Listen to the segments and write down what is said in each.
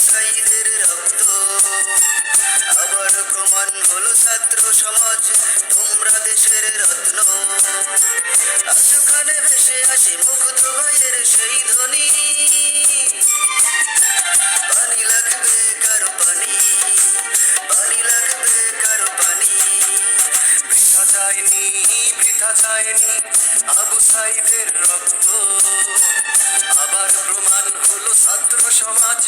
ব্যবসায়ীদের রক্ত। আবার প্রমাণ হলো ছাত্র সমাজ, তোমরা দেশের রত্ন। আশুখানে ভেসে আসে মুগ্ধ ভাইয়ের সেই ধ্বনি। যায়নি, বৃথা যায়নি, আবু সাইদের রক্ত। আবার প্রমাণ হলো ছাত্র সমাজ,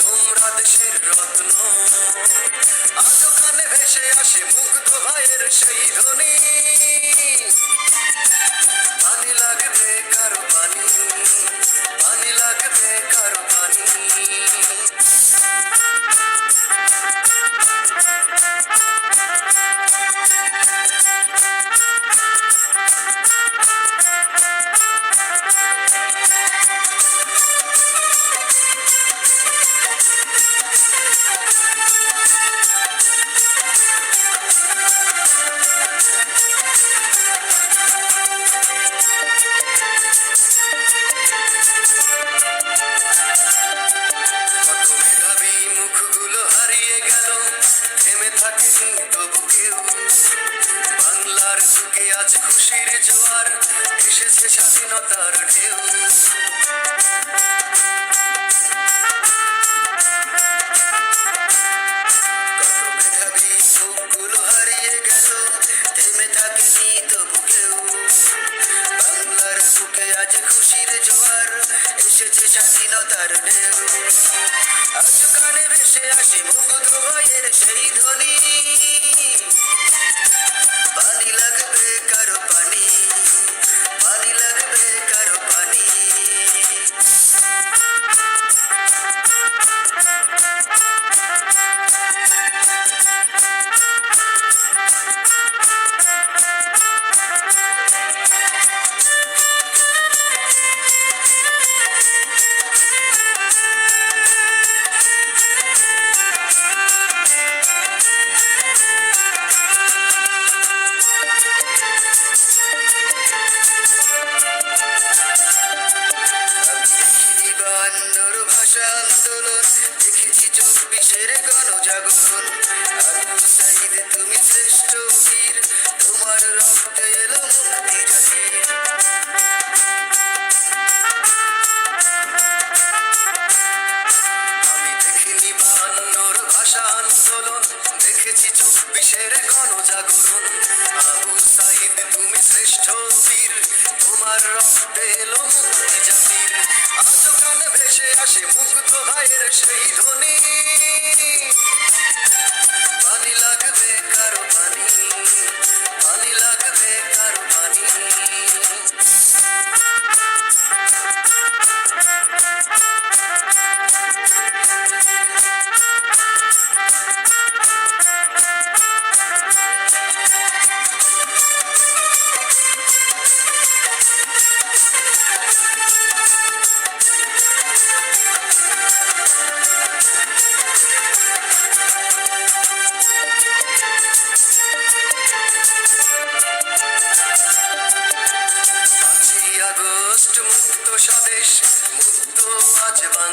তোমরা দেশের রত্ন। আজ ওখানে ভেসে আসে মুগ্ধ ভাইয়ের সেই ধ্বনি। খুশির জোয়ার, এসেছে স্বাধীনতার ঢেউ স্বাধীনতার ঢেউ আজ কানে ভেসে আসে মুগ্ধ ভাইয়ের সেই ধ্বনি। ভাষা আন্দোলন দেখেছি চব্বিশের গণজাগরণ। সাইদ, তুমি শ্রেষ্ঠ বীর, তোমার রক্তে এলো আমি দেখিনি বান্নর ভাষা আন্দোলন, দেখেছি চব্বিশের গণজাগরণ। আসে মুগ্ধ ভাইয়ের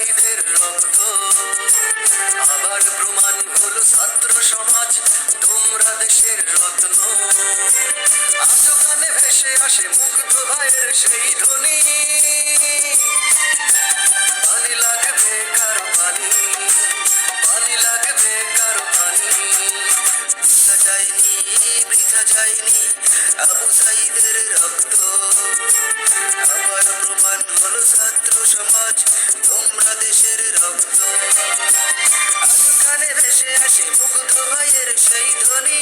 আবু রক্ত। আবার প্রমাণ হলো ছাত্র সমাজ, তোমরা দেশের রত্ন। আজ কানে ভেসে আসে মুক্ত ভাইয়ের সেই ধ্বনি। বৃথা যায়নি আবু সাইদের রক্ত আবার প্রমাণ হলো ছাত্র সমাজ তোমরা দেশের রক্ত আজ কানে ভেসে আসে মুগ্ধ ভাইয়ের সেই ধ্বনি